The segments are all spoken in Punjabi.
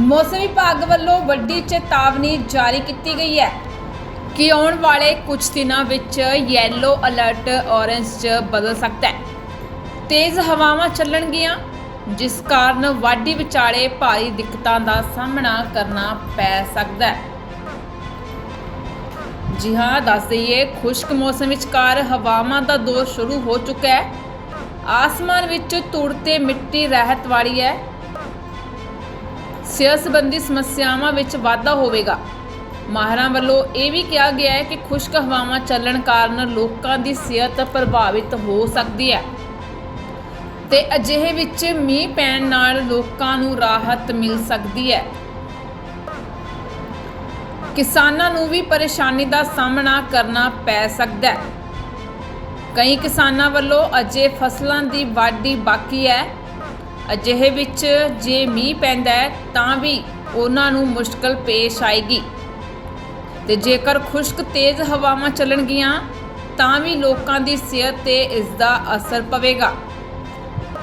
ਮੌਸਮ ਵਿਭਾਗ ਵੱਲੋਂ ਵੱਡੀ ਚੇਤਾਵਨੀ ਜਾਰੀ ਕੀਤੀ ਗਈ ਹੈ ਕਿ ਆਉਣ ਵਾਲੇ ਕੁਝ ਦਿਨਾਂ ਵਿੱਚ ਯੈਲੋ ਅਲਰਟ ਔਰੇਂਜ 'ਚ ਬਦਲ ਸਕਦਾ ਹੈ। ਤੇਜ਼ ਹਵਾਵਾਂ ਚੱਲਣਗੀਆਂ, ਜਿਸ ਕਾਰਨ ਵਾਢੀ ਵਿਚਾਲੇ ਭਾਰੀ ਦਿੱਕਤਾਂ ਦਾ ਸਾਹਮਣਾ ਕਰਨਾ ਪੈ ਸਕਦਾ ਹੈ। ਜੀ ਹਾਂ, ਦੱਸ ਦਈਏ, ਖੁਸ਼ਕ ਮੌਸਮ ਵਿਚਕਾਰ ਹਵਾਵਾਂ ਦਾ ਦੌਰ ਸ਼ੁਰੂ ਹੋ ਚੁੱਕਾ ਹੈ। ਆਸਮਾਨ ਵਿੱਚ ਧੂੜ ਤੇ ਮਿੱਟੀ ਰਹਿਤ ਵਾਲੀ ਹੈ। ਸਿਹਤ ਸੰਬੰਧੀ ਸਮੱਸਿਆਵਾਂ ਵਿੱਚ ਵਾਧਾ ਹੋਵੇਗਾ। ਮਾਹਰਾਂ ਵੱਲੋਂ ਇਹ ਵੀ ਕਿਹਾ ਗਿਆ ਹੈ ਕਿ ਖੁਸ਼ਕ ਹਵਾਵਾਂ ਚੱਲਣ ਕਾਰਨ ਲੋਕਾਂ ਦੀ ਸਿਹਤ ਪ੍ਰਭਾਵਿਤ ਹੋ ਸਕਦੀ ਹੈ। ਤੇ ਅਜਿਹੇ ਵਿੱਚ ਮੀਂਹ ਪੈਣ ਨਾਲ ਲੋਕਾਂ ਨੂੰ ਰਾਹਤ ਮਿਲ ਸਕਦੀ ਹੈ। ਕਿਸਾਨਾਂ ਨੂੰ ਵੀ ਪਰੇਸ਼ਾਨੀ ਦਾ ਸਾਹਮਣਾ ਕਰਨਾ ਪੈ ਸਕਦਾ ਹੈ। ਕਈ ਕਿਸਾਨਾਂ ਵੱਲੋਂ ਅਜੇ ਫਸਲਾਂ ਦੀ ਵਾਢੀ ਬਾਕੀ ਹੈ। ਅਜਿਹੇ ਵਿੱਚ ਜੇ ਮੀਂਹ ਪੈਂਦਾ ਹੈ, ਤਾਂ ਵੀ ਉਹਨਾਂ ਨੂੰ ਮੁਸ਼ਕਲ ਪੇਸ਼ ਆਏਗੀ। ਤੇ ਜੇਕਰ ਖੁਸ਼ਕ ਤੇਜ਼ ਹਵਾਵਾਂ ਚੱਲਣਗੀਆਂ, ਤਾਂ ਵੀ ਲੋਕਾਂ ਦੀ ਸਿਹਤ ਤੇ ਇਸ ਦਾ ਅਸਰ ਪਵੇਗਾ।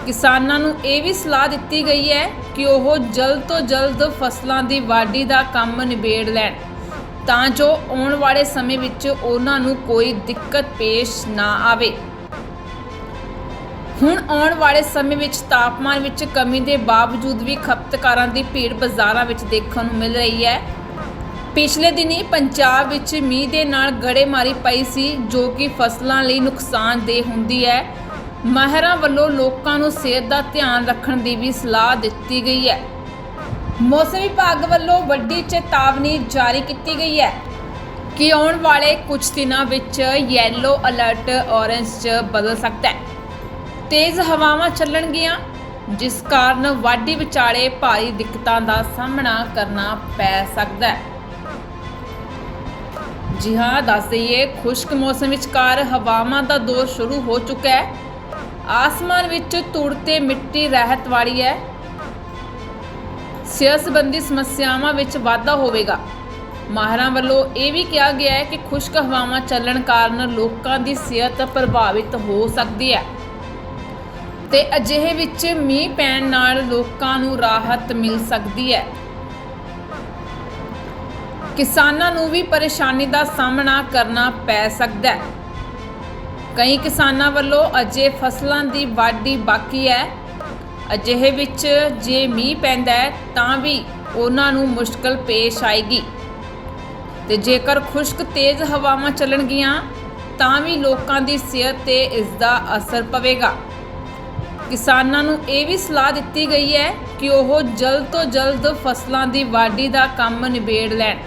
ਕਿਸਾਨਾਂ ਨੂੰ ਇਹ ਵੀ ਸਲਾਹ ਦਿੱਤੀ ਗਈ ਹੈ ਕਿ ਉਹ ਜਲਦ ਤੋਂ ਜਲਦ ਫਸਲਾਂ ਦੀ ਵਾਢੀ ਦਾ ਕੰਮ ਨਿਬੇੜ ਲੈਣ, ਤਾਂ ਜੋ ਆਉਣ ਵਾਲੇ ਸਮੇਂ ਵਿੱਚ ਉਹਨਾਂ ਨੂੰ ਕੋਈ ਦਿੱਕਤ ਪੇਸ਼ ਨਾ ਆਵੇ। ਹੁਣ ਆਉਣ ਵਾਲੇ ਸਮੇਂ ਵਿੱਚ ਤਾਪਮਾਨ ਵਿੱਚ ਕਮੀ ਦੇ ਬਾਵਜੂਦ ਵੀ ਖਪਤਕਾਰਾਂ ਦੀ ਭੀੜ ਬਾਜ਼ਾਰਾਂ ਵਿੱਚ ਦੇਖਣ ਨੂੰ ਮਿਲ ਰਹੀ ਹੈ। ਪਿਛਲੇ ਦਿਨੀ ਪੰਜਾਬ ਵਿੱਚ ਮੀਂਹ ਦੇ ਨਾਲ ਗੜੇਮਾਰੀ ਪਈ ਸੀ, ਜੋ ਕਿ ਫਸਲਾਂ ਲਈ ਨੁਕਸਾਨਦੇਹ ਹੁੰਦੀ ਹੈ। ਮਾਹਿਰਾਂ ਵੱਲੋਂ ਲੋਕਾਂ ਨੂੰ ਸਿਹਤ ਦਾ ਧਿਆਨ ਰੱਖਣ ਦੀ ਵੀ ਸਲਾਹ ਦਿੱਤੀ ਗਈ ਹੈ। ਮੌਸਮ ਵਿਭਾਗ ਵੱਲੋਂ ਵੱਡੀ ਚੇਤਾਵਨੀ ਜਾਰੀ ਕੀਤੀ ਗਈ ਹੈ ਕਿ ਆਉਣ ਵਾਲੇ ਕੁਝ ਦਿਨਾਂ ਵਿੱਚ ਯੈਲੋ ਅਲਰਟ ਔਰੇਂਜ 'ਚ ਬਦਲ ਸਕਦਾ ਹੈ। ਤੇਜ਼ ਹਵਾਵਾਂ ਚੱਲਣਗੀਆਂ, ਜਿਸ ਕਾਰਨ ਵਾਢੀ ਵਿਚਾਲੇ ਭਾਰੀ ਦਿੱਕਤਾਂ ਦਾ ਸਾਹਮਣਾ ਕਰਨਾ ਪੈ ਸਕਦਾ ਹੈ। ਜੀ ਹਾਂ, ਦੱਸ ਦਈਏ, ਖੁਸ਼ਕ ਮੌਸਮ ਵਿਚਕਾਰ ਹਵਾਵਾਂ ਦਾ ਦੌਰ ਸ਼ੁਰੂ ਹੋ ਚੁੱਕਾ ਹੈ। ਆਸਮਾਨ ਵਿੱਚ ਧੂੜ ਤੇ ਮਿੱਟੀ ਰਹਿਤ ਵਾਲੀ ਹੈ। ਸਿਹਤ ਸੰਬੰਧੀ ਸਮੱਸਿਆਵਾਂ ਵਿੱਚ ਵਾਧਾ ਹੋਵੇਗਾ। ਮਾਹਰਾਂ ਵੱਲੋਂ ਇਹ ਵੀ ਕਿਹਾ ਗਿਆ ਹੈ ਕਿ ਖੁਸ਼ਕ ਹਵਾਵਾਂ ਚੱਲਣ ਕਾਰਨ ਲੋਕਾਂ ਦੀ ਸਿਹਤ ਪ੍ਰਭਾਵਿਤ ਹੋ ਸਕਦੀ ਹੈ। ਤੇ ਅਜਿਹੇ ਵਿੱਚ ਮੀਂਹ ਪੈਣ ਨਾਲ ਲੋਕਾਂ ਨੂੰ ਰਾਹਤ ਮਿਲ ਸਕਦੀ ਹੈ। ਕਿਸਾਨਾਂ ਨੂੰ ਵੀ ਪਰੇਸ਼ਾਨੀ ਦਾ ਸਾਹਮਣਾ ਕਰਨਾ ਪੈ ਸਕਦਾ ਹੈ। ਕਈ ਕਿਸਾਨਾਂ ਵੱਲੋਂ ਅਜੇ ਫਸਲਾਂ ਦੀ ਵਾਢੀ ਬਾਕੀ ਹੈ। ਅਜਿਹੇ ਵਿੱਚ ਜੇ ਮੀਂਹ ਪੈਂਦਾ ਹੈ, ਤਾਂ ਵੀ ਉਹਨਾਂ ਨੂੰ ਮੁਸ਼ਕਲ ਪੇਸ਼ ਆਏਗੀ। ਤੇ ਜੇਕਰ ਖੁਸ਼ਕ ਤੇਜ਼ ਹਵਾਵਾਂ ਚੱਲਣਗੀਆਂ, ਤਾਂ ਵੀ ਲੋਕਾਂ ਦੀ ਸਿਹਤ ਤੇ ਇਸ ਦਾ ਅਸਰ ਪਵੇਗਾ। ਕਿਸਾਨਾਂ ਨੂੰ ਇਹ ਵੀ ਸਲਾਹ ਦਿੱਤੀ ਗਈ ਹੈ ਕਿ ਉਹ ਜਲਦ ਤੋਂ ਜਲਦ ਫਸਲਾਂ ਦੀ ਵਾਢੀ ਦਾ ਕੰਮ ਨਿਬੇੜ ਲੈਣ,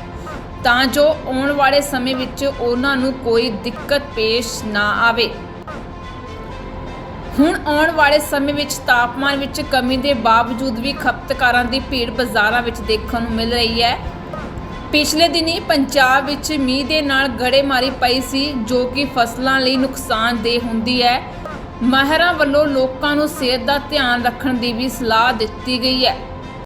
ਤਾਂ ਜੋ ਆਉਣ ਵਾਲੇ ਸਮੇਂ ਵਿੱਚ ਉਹਨਾਂ ਨੂੰ ਕੋਈ ਦਿੱਕਤ ਪੇਸ਼ ਨਾ ਆਵੇ। ਹੁਣ ਆਉਣ ਵਾਲੇ ਸਮੇਂ ਵਿੱਚ ਤਾਪਮਾਨ ਵਿੱਚ ਕਮੀ ਦੇ ਬਾਵਜੂਦ ਵੀ ਖਪਤਕਾਰਾਂ ਦੀ ਭੀੜ ਬਾਜ਼ਾਰਾਂ ਵਿੱਚ ਦੇਖਣ ਨੂੰ ਮਿਲ ਰਹੀ ਹੈ। ਪਿਛਲੇ ਦਿਨੀ ਪੰਜਾਬ ਵਿੱਚ ਮੀਂਹ ਦੇ ਨਾਲ ਗੜੇਮਾਰੀ ਪਈ ਸੀ, ਜੋ ਕਿ ਫਸਲਾਂ ਲਈ ਨੁਕਸਾਨਦੇਹ ਹੁੰਦੀ ਹੈ। ਮਾਹਿਰਾਂ ਵੱਲੋਂ ਲੋਕਾਂ ਨੂੰ ਸਿਹਤ ਦਾ ਧਿਆਨ ਰੱਖਣ ਦੀ ਵੀ ਸਲਾਹ ਦਿੱਤੀ ਗਈ ਹੈ।